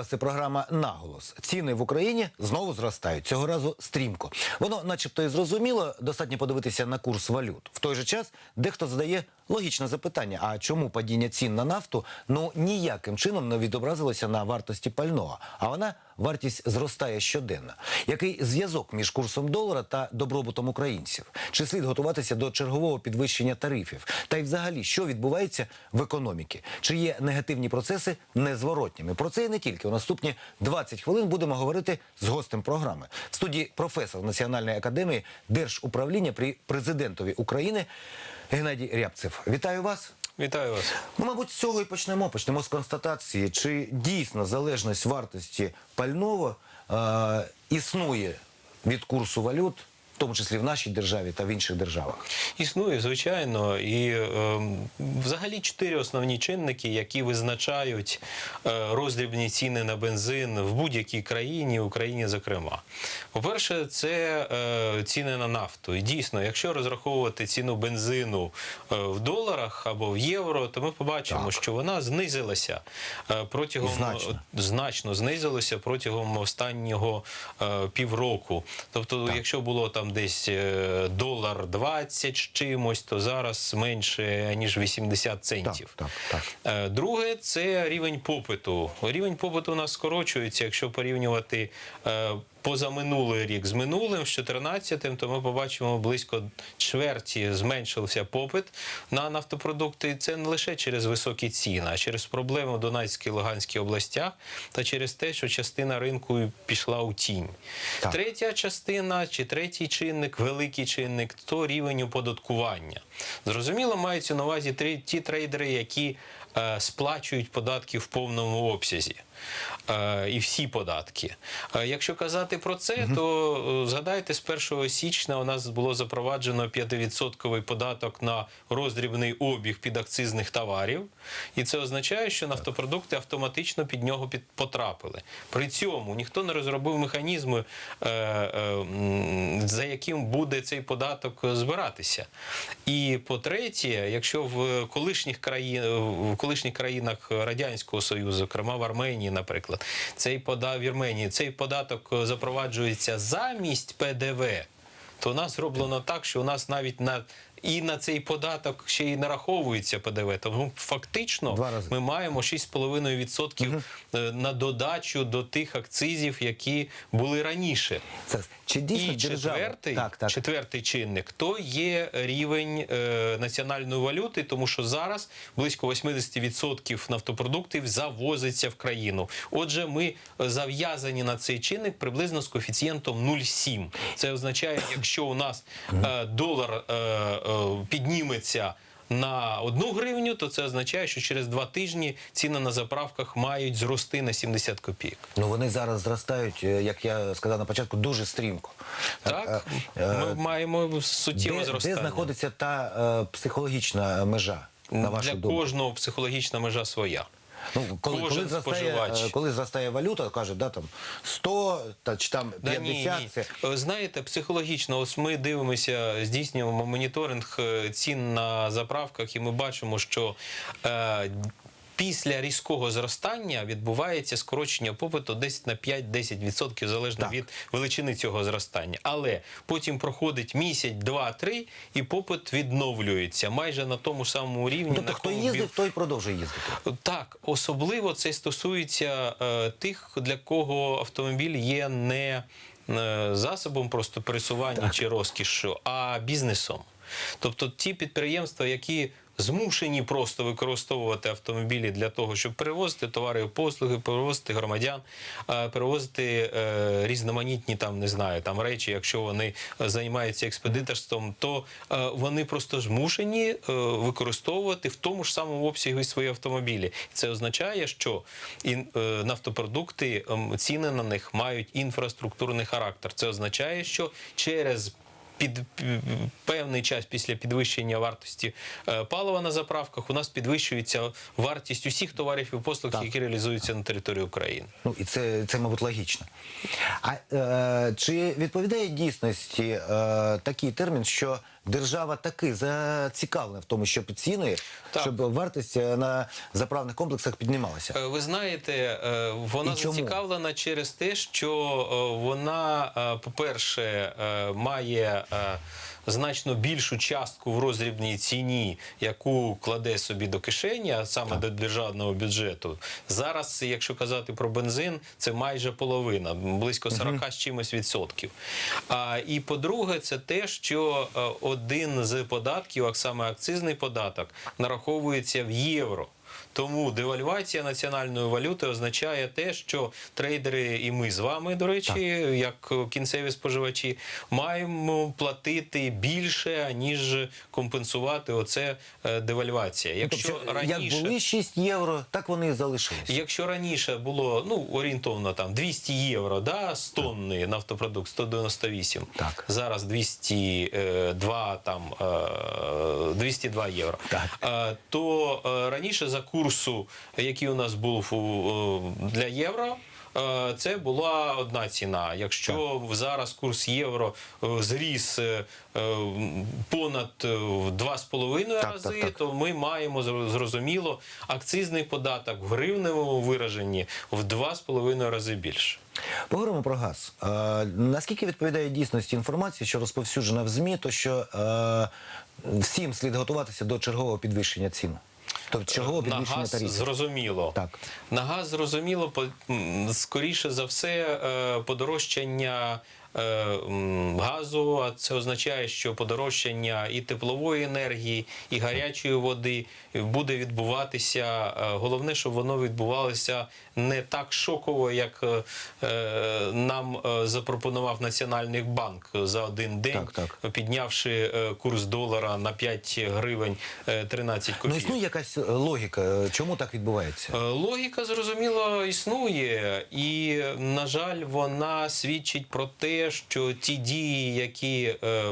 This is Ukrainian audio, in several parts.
вас, це програма Наголос. Ціни в Україні знову зростають. Цього разу стрімко. Воно, начебто, і зрозуміло, достатньо подивитися на курс валют. В той же час дехто задає логічне запитання: а чому падіння цін на нафту ну ніяким чином не відобразилося на вартості пального? А вона вартість зростає щоденно. Який зв'язок між курсом долара та добробутом українців? Чи слід готуватися до чергового підвищення тарифів? Та й взагалі, що відбувається в економіці? Чи є негативні процеси незворотніми? Про це і не тільки. У наступні 20 хвилин будемо говорити з гостем програми. В студії професор Національної академії держуправління при президентові України Геннадій Рябцев. Вітаю вас. Вітаю вас. Ну, мабуть, з цього і почнемо. Почнемо з констатації, чи дійсно залежність вартості пального е, існує від курсу валют, тому числі в нашій державі та в інших державах. Існує, звичайно, і е, взагалі чотири основні чинники, які визначають е, роздрібні ціни на бензин в будь-якій країні, Україні зокрема. По-перше, це е, ціни на нафту. І дійсно, якщо розраховувати ціну бензину е, в доларах або в євро, то ми побачимо, Так. що вона знизилася е, протягом значно. значно знизилося протягом останнього е, півроку. Тобто, якщо було там десь е, долар 20 з чимось, то зараз менше ніж 80 центів. Так, так, так. Е, Друге це рівень попиту. Рівень попиту у нас скорочується, якщо порівнювати. Позаминулий рік з минулим, з 14-м, то ми побачимо близько чверті зменшився попит на нафтопродукти. І це не лише через високі ціни, а через проблеми в Донецькій і Луганській областях та через те, що частина ринку пішла у тінь. Так. Третя частина чи третій чинник, великий чинник то рівень оподаткування. Зрозуміло, маються на увазі ті трейдери, які е, сплачують податки в повному обсязі. Е, і всі податки. Е, Якщо казати про це, то е, згадайте, з 1 січня у нас було запроваджено 5% податок на роздрібний обіг підакцизних товарів, і це означає, що нафтопродукти автоматично під нього під потрапили. При цьому ніхто не розробив механізми, за яким буде цей податок збиратися. І по-третє, якщо в колишніх країн в колишніх країнах радянського союзу, зокрема в Арменії, наприклад, цей подав Вірменії, цей податок е, запроваджується замість ПДВ. То у нас зроблено так, що у нас навіть на і на цей податок ще й нараховується ПДВ. Тому фактично ми маємо 6,5% е, на додачу до тих акцизів, які були раніше. Це чи дійсно І четвертий, так, так. четвертий чинник то є рівень е, національної валюти, тому що зараз близько 80% нафтопродуктів завозиться в країну. Отже, ми зав'язані на цей чинник приблизно з коефіцієнтом 0,7. Це означає, якщо у нас е, долар е, підніметься. На одну гривню, то це означає, що через два тижні ціни на заправках мають зрости на 70 копійок. Ну вони зараз зростають, е, як я сказав на початку, дуже стрімко. Так, а, ми ми маємо суттєве де, зростання. де знаходиться та а, психологічна межа, на вашу Для думку? кожного психологічна межа своя. Ну, коли, коли, зростає, споживач. е, коли зростає валюта, каже, да, там 100 та, чи там Да, ні, ні. Е, Знаєте, психологічно, ось ми дивимося, здійснюємо моніторинг е, цін на заправках, і ми бачимо, що е, після різкого зростання відбувається скорочення попиту десь на 5-10% залежно Так. від величини цього зростання. Але потім проходить місяць, два, три, і попит відновлюється майже на тому самому рівні. тобто на хто якому їздив, він- той продовжує їздити. так, особливо це стосується е, тих, для кого автомобіль є не е, засобом просто пересування чи розкішу, а бізнесом. Тобто ті підприємства, які змушені просто використовувати автомобілі для того, щоб перевозити товари і послуги, перевозити громадян, е, перевозити е, різноманітні там, не знаю, там речі, якщо вони займаються експедиторством, то е, вони просто змушені використовувати в тому ж самому обсязі свої автомобілі. Це означає, що нафтопродукти, ем, ціни на них мають інфраструктурний характер. Це означає, що через під певний час після підвищення вартості е, палива на заправках у нас підвищується вартість усіх товарів і послуг, Так. які реалізуються на території України. Ну і це, це мабуть, логічно. А е, чи відповідає дійсності е, такий термін, що держава таки зацікавлена в тому, щоб ціни, Так. щоб вартість е, на заправних комплексах піднімалася. Е, Ви знаєте, е, вона зацікавлена через те, що вона, е, по-перше, е, має значно більшу частку в розрібній ціні, яку кладе собі до кишені, а саме до державного бюджету. Зараз, якщо казати про бензин, це майже половина, близько 40 з чимось відсотків. А, і по-друге, це те, що е, один з податків, а саме акцизний податок, нараховується в євро. Тому девальвація національної валюти означає те, що трейдери і ми з вами, до речі, як кінцеві споживачі, маємо платити більше, ніж компенсувати оце е, девальвація. Якщо тобто, раніше як були 6 євро, так вони і залишилися. Якщо раніше було ну орієнтовно там 200 євро, да, з тонни нафтопродукт 198, Так. зараз 202 там е, 202 євро. Так. Е, То е, раніше за курсу, який у нас був е, для євро. е, Це була одна ціна. Якщо зараз курс євро е, зріс понад е, в два з половиною Так, рази, так, так. то ми маємо зрозуміло акцизний податок в гривневому вираженні в два з половиною рази більше. Поговоримо про газ. Е, наскільки відповідає дійсності інформації, що розповсюджена в ЗМІ, то що е, всім слід готуватися до чергового підвищення цін? Тобто чого На газ тарифів. зрозуміло. Так. На газ зрозуміло, скоріше за все, е, подорожчання. Е, Газу, а це означає, що подорожчання і теплової енергії, і гарячої води буде відбуватися. е, Головне, щоб воно відбувалося не так шоково, як е, нам запропонував Національний банк за один день, Так, так. піднявши курс долара на 5 гривень е, 13 Ну існує якась логіка, чому так відбувається? Логіка зрозуміло існує, і на жаль, вона свідчить про те, що ті дії, які е,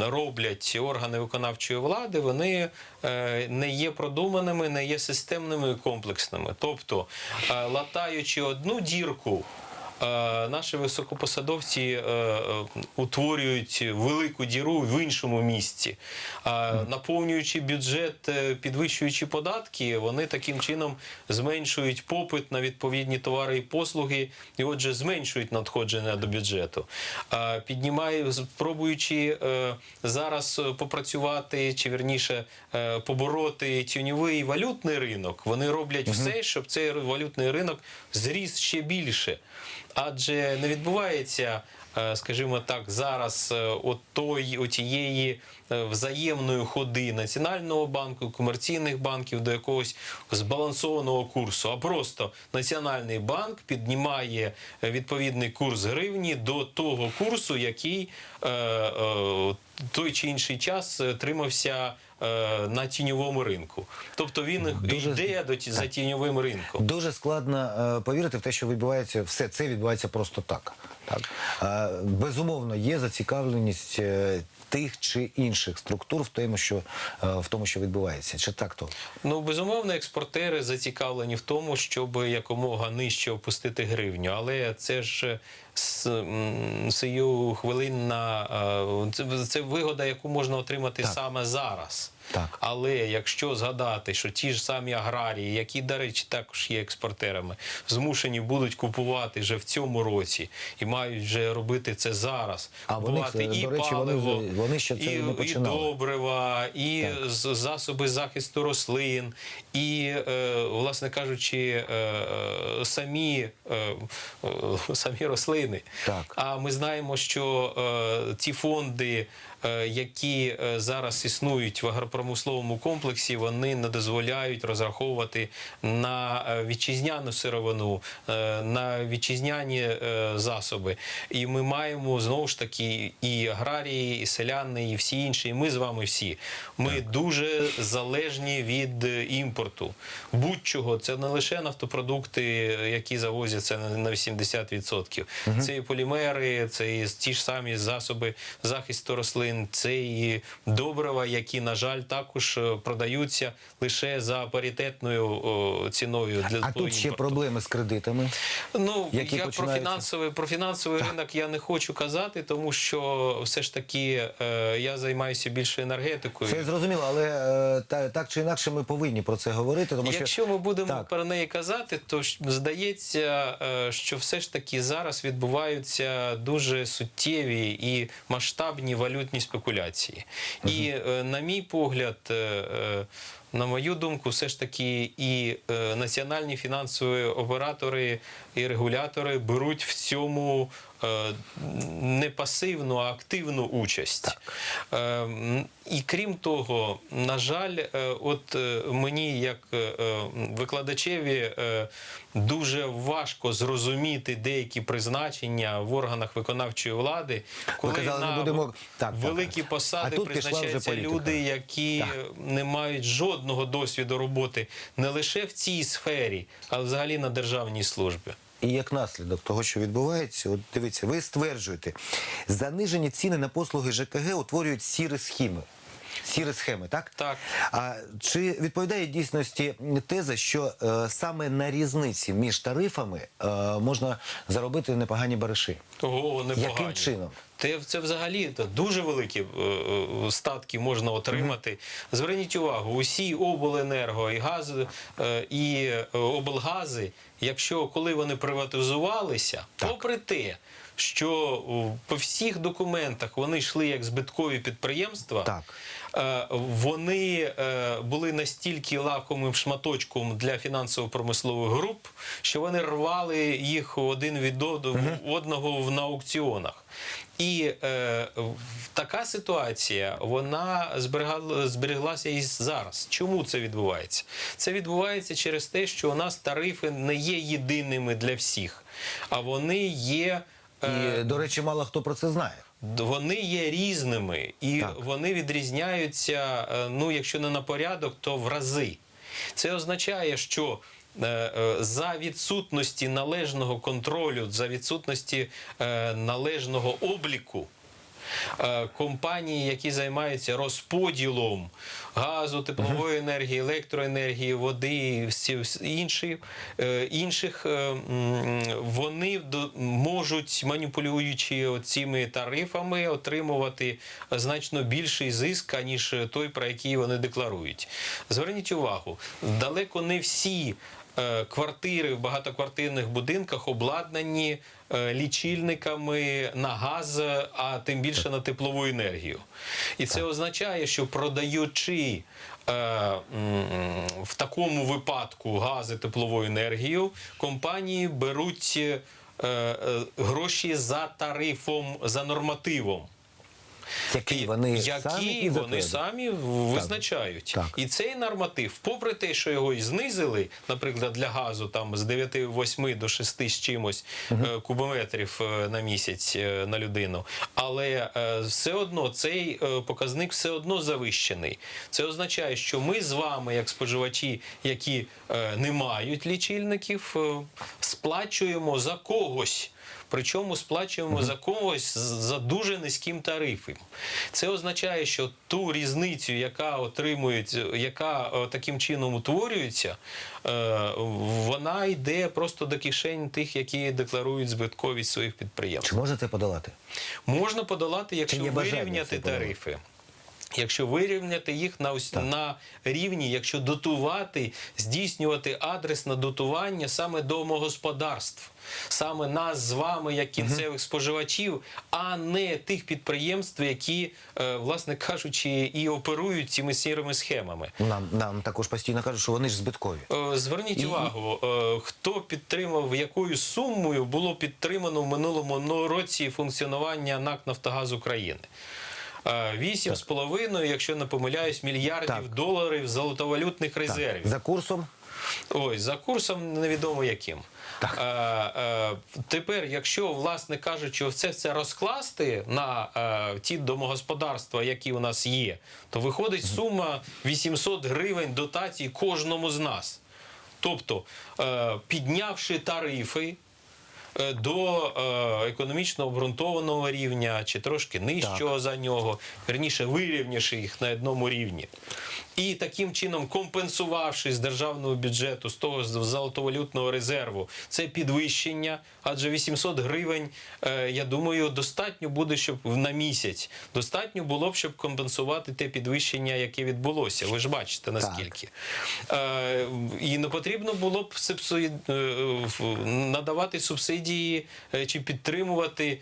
роблять органи виконавчої влади, вони е, не є продуманими, не є системними і комплексними. Тобто, е, латаючи одну дірку. Е, Наші високопосадовці е, е, утворюють велику діру в іншому місці, наповнюючи бюджет, підвищуючи податки, вони таким чином зменшують попит на відповідні товари і послуги, і отже, зменшують надходження до бюджету. Піднімає, спробуючи зараз попрацювати, чи вірніше е, побороти тіньовий валютний ринок, вони роблять все, щоб цей валютний ринок зріс ще більше. Адже не відбувається, е, скажімо так, зараз е, от той, отієї е, взаємної ходи Національного банку, комерційних банків до якогось збалансованого курсу, а просто Національний банк піднімає відповідний курс гривні до того курсу, який той чи інший час тримався на тіньовому ринку. Тобто він Дуже- йде до ті- за тіньовим ринком. Дуже складно е, повірити в те, що відбувається все це відбувається просто так. Так безумовно, є зацікавленість е, тих чи інших структур в тому, що е, в тому, що відбувається. Чи так то? Ну, безумовно, експортери зацікавлені в тому, щоб якомога нижче опустити гривню. Але це ж е, сию хвилинна це, це вигода, яку можна отримати Так. саме зараз. Так. Але якщо згадати, що ті ж самі аграрії, які, до речі, також є експортерами, змушені будуть купувати вже в цьому році і мають вже робити це зараз. А купувати це, і до речі, паливо, вже- вони ще це і, не і добрива, і Так. засоби захисту рослин, і, е, власне кажучи, е, е, самі, е, е, самі рослини. Так. А ми знаємо, що е, ті фонди, е, які е, зараз існують в агропромисловому комплексі, вони не дозволяють розраховувати на е, вітчизняну сировину, е, на вітчизняні е, засоби. І ми маємо знову ж таки і аграрії, і селяни, і всі інші. І ми з вами всі. Ми дуже залежні від імпорту. Будь-чого, це не лише нафтопродукти, які завозяться на на 80%. Це і полімери, це і ті ж самі засоби захисту рослин, це і добрива, які, на жаль, також е, продаються лише за паритетною ціною для А тут ще імпорту. проблеми з кредитами. Ну які я про фінансовий про фінансовий ринок я не хочу казати, тому що все ж таки е, я займаюся більше енергетикою. Це зрозуміло, але е, та, так чи інакше ми повинні про це говорити, тому Якщо що ми будемо Так. про неї казати, то здається, що все ж таки зараз відбуваються дуже суттєві і масштабні валютні спекуляції. І е, на мій погляд. Е, е, На мою думку, все ж таки і е, національні фінансові оператори і регулятори беруть в цьому е, не пасивну, а активну участь. Е, і крім того, на жаль, от мені, як викладачеві, дуже важко зрозуміти деякі призначення в органах виконавчої влади, коли казали, не на будемо- так, так. великі посади А тут призначаються люди, які Так. не мають жодного досвіду роботи не лише в цій сфері, а взагалі на державній службі. І як наслідок того, що відбувається, от дивіться, ви стверджуєте, занижені ціни на послуги ЖКГ утворюють сірі схеми. Сірі схеми, так? Так. А чи відповідає дійсності теза, що е, саме на різниці між тарифами е, можна заробити непогані бариші? Ого, непогані. Яким чином? Те, це взагалі та, дуже великі е, е, статки можна отримати. Зверніть увагу, усі обленерго і газ е, і е, облгази, якщо коли вони приватизувалися, попри те, що по всіх документах вони йшли як збиткові підприємства, Так. Е, вони е, були настільки лакомим шматочком для фінансово-промислових груп, що вони рвали їх один від одного в- на аукціонах. І е, така ситуація вона зберігала, збереглася і зараз. Чому це відбувається? Це відбувається через те, що у нас тарифи не є єдиними для всіх, а вони є. е, І, до речі, мало хто про це знає. Вони є різними і Так. вони відрізняються, е, ну якщо не на порядок, то в рази. Це означає, що е, е, за відсутності належного контролю, за відсутності належного обліку. Е, Компанії, які займаються розподілом газу, теплової енергії, електроенергії, води і всі інші, е, інших, е, вони можуть, маніпулюючи цими тарифами, отримувати значно більший зиск, аніж той, про який вони декларують. Зверніть увагу, далеко не всі. Е, Квартири в багатоквартирних будинках обладнані е, лічильниками на газ, а тим більше на теплову енергію. І це означає, що продаючи е, в такому випадку гази теплову енергію, компанії беруть е, е, гроші за тарифом, за нормативом. Які вони які самі вони самі визначають. Так. І цей норматив, попри те, що його і знизили, наприклад, для газу там з 9,8 до 6 з чимось е, кубометрів е, на місяць е, на людину, але все одно цей показник все одно завищений. Це означає, що ми з вами, як споживачі, які не мають лічильників, сплачуємо за когось. Причому сплачуємо за когось за дуже низьким тарифом. Це означає, що ту різницю, яка отримують, яка е, таким чином утворюється, е, вона йде просто до кишень тих, які декларують збитковість своїх підприємств. Чи можна це подолати? Можна подолати, якщо вирівняти тарифи. Якщо вирівняти їх на, ось, на рівні, якщо дотувати, здійснювати адресне дотування саме домогосподарств, саме нас з вами, як кінцевих споживачів, а не тих підприємств, які, е, власне кажучи, і оперують цими сірими схемами. Нам, нам також постійно кажуть, що вони ж збиткові. Е, Зверніть І- увагу, е, хто підтримав, якою сумою було підтримано в минулому ну, році функціонування НАК Нафтогаз України. Е, Вісім з половиною, якщо не помиляюсь, мільярдів Так. доларів золотовалютних резервів. За курсом Ой, за курсом невідомо яким. Так. Е, е, тепер, якщо, власне кажучи, все це розкласти на е, ті домогосподарства, які у нас є, то виходить сума 800 гривень дотацій кожному з нас. Тобто, е, піднявши тарифи, е, до е, економічно обґрунтованого рівня чи трошки нижчого за нього, верніше вирівнявши їх на одному рівні. І таким чином компенсувавши з державного бюджету, з того золотовалютного резерву, це підвищення, адже 800 гривень, е, я думаю, достатньо буде, щоб на місяць достатньо було б, щоб компенсувати те підвищення, яке відбулося. Ви ж бачите наскільки. Е, і не потрібно було б е, надавати субсидії чи підтримувати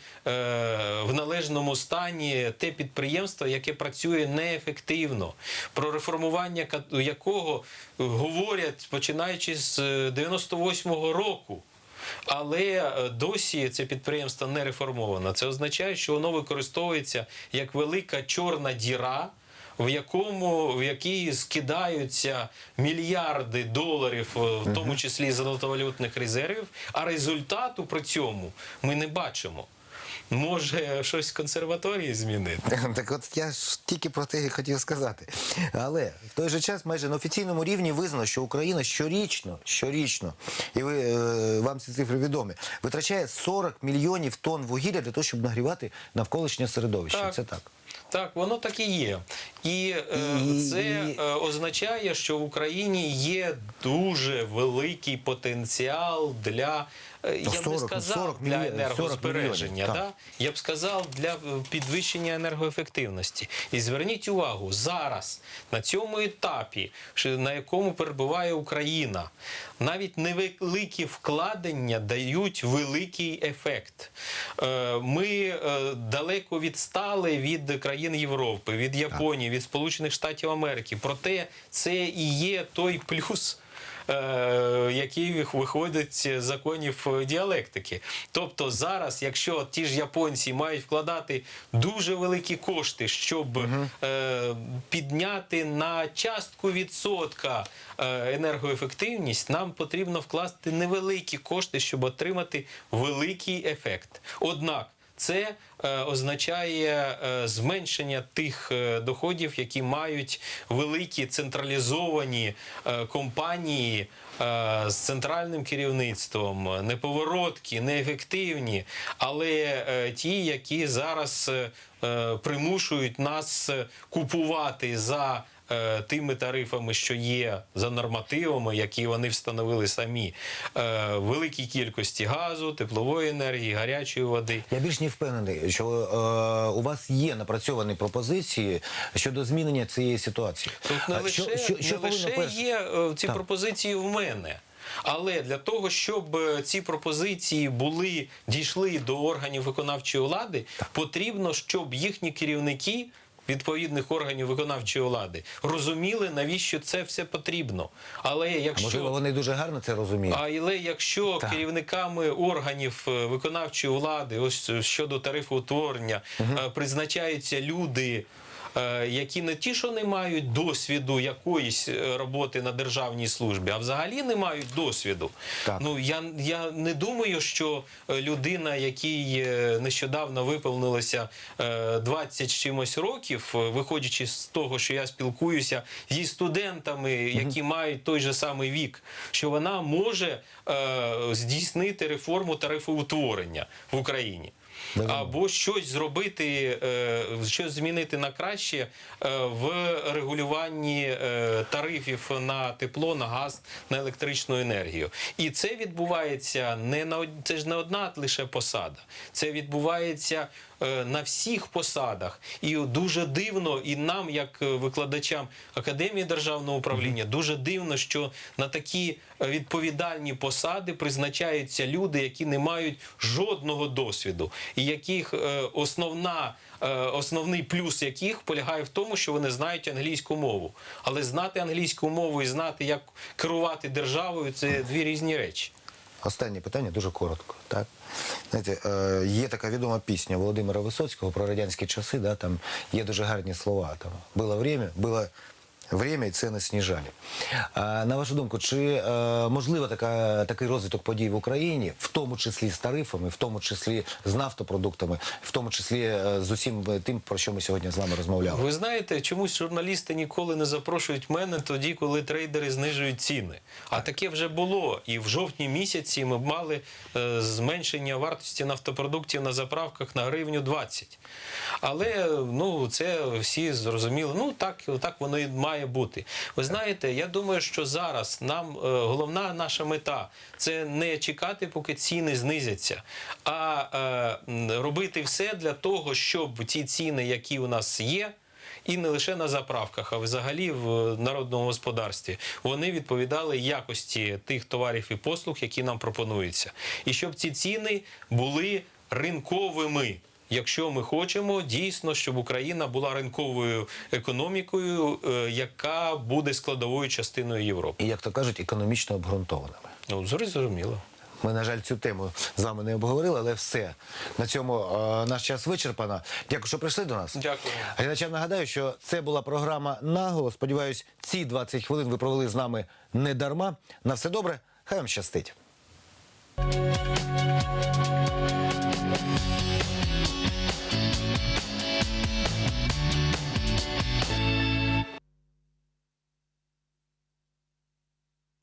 в належному стані те підприємство, яке працює неефективно, про реформування ка- якого говорять починаючи з е, 98-го року. Але е, досі це підприємство не реформовано. Це означає, що воно використовується як велика чорна діра, в якому в якій скидаються мільярди доларів, е, в тому числі золотовалютних резервів, а результату при цьому ми не бачимо. Може щось в консерваторії змінити? Так от я ж тільки про те і хотів сказати. Але в той же час майже на офіційному рівні визнано, що Україна щорічно, щорічно, і ви, е, вам ці цифри відомі, витрачає 40 мільйонів тонн вугілля для того, щоб нагрівати навколишнє середовище. Так. Це так. Так, воно так і є. І, е, це е, означає, що в Україні є дуже великий потенціал для. Е, Я б 40, не ну, сказав 40 для мільйонів, 40 енергозбереження, мільйонів, да? так. я б сказав для е, підвищення енергоефективності. І зверніть увагу, зараз на цьому етапі, на якому перебуває Україна, навіть невеликі вкладення дають великий ефект. Е, Ми далеко відстали від країн Європи, від Японії, від Сполучених Штатів Америки. Проте це і є той плюс. Е, Який виходить з законів діалектики. Тобто зараз, якщо ті ж японці мають вкладати дуже великі кошти, щоб е, підняти на частку відсотка е, енергоефективність, нам потрібно вкласти невеликі кошти, щоб отримати великий ефект. Однак це е, означає е, зменшення тих е, доходів, які мають великі централізовані компанії з центральним керівництвом, неповороткі, неефективні, але ті, які зараз примушують нас купувати за е, тими тарифами, що є за нормативами, які вони встановили самі, е, великій кількості газу, теплової енергії, гарячої води. Я більш не впевнений, що е, у вас є напрацьовані пропозиції щодо змінення цієї ситуації. Тут не лише, що- що- що не лише є е, ці Так. пропозиції в мене. Але для того, щоб ці пропозиції були дійшли до органів виконавчої влади, потрібно, щоб їхні керівники відповідних органів виконавчої влади розуміли, навіщо це все потрібно. Але А якщо можливо, вони дуже гарно це розуміють. але якщо Так. керівниками органів е, виконавчої влади, ось е, щодо тарифоутворення, угу. призначаються люди. Е, Які не ті, що не мають досвіду якоїсь е, роботи на державній службі, а взагалі не мають досвіду. Так. Ну я, я не думаю, що е, людина, якій нещодавно виповнилося е, 20 з чимось років, виходячи з того, що я спілкуюся зі студентами, які мають той же самий вік, що вона може е, здійснити реформу тарифоутворення в Україні. Або щось зробити, е, щось змінити на краще е, в регулюванні е, тарифів на тепло, на газ, на електричну енергію. І це відбувається не на це ж не одна лише посада. Це відбувається на всіх посадах. І дуже дивно, і нам, як е, викладачам Академії державного управління, дуже дивно, що на такі е, відповідальні посади призначаються люди, які не мають жодного досвіду, і яких е, основна. е, Основний плюс яких полягає в тому, що вони знають англійську мову. Але знати англійську мову і знати, як керувати державою це дві різні речі. Останнє питання дуже коротко. Так? Знаєте, е, є така відома пісня Володимира Висоцького про радянські часи, да, там є дуже гарні слова. Там, було время, було время і ціни сніжали. А, на вашу думку, чи е, можливо така, такий розвиток подій в Україні, в тому числі з тарифами, в тому числі з нафтопродуктами, в тому числі е, з усім тим, про що ми сьогодні з вами розмовляли? Ви знаєте, чомусь журналісти ніколи не запрошують мене тоді, коли трейдери знижують ціни. А таке вже було. І в жовтні місяці ми мали е, зменшення вартості нафтопродуктів на заправках на гривню 20. Але ну це всі зрозуміли. Ну так, так воно і має бути. Ви знаєте, я думаю, що зараз нам е, головна наша мета це не чекати, поки ціни знизяться, а е, робити все для того, щоб ті ціни, які у нас є. І не лише на заправках, а взагалі в народному господарстві вони відповідали якості тих товарів і послуг, які нам пропонуються, і щоб ці ціни були ринковими. Якщо ми хочемо дійсно, щоб Україна була ринковою економікою, е, яка буде складовою частиною Європи. І як то кажуть, економічно обґрунтованими. Ну зрозуміло. Ми, на жаль, цю тему з вами не обговорили, але все. На цьому е, наш час вичерпано. Дякую, що прийшли до нас. Дякую. Глядачам нагадаю, що це була програма Наголо. Сподіваюсь, ці 20 хвилин ви провели з нами не дарма. На все добре, хай вам щастить.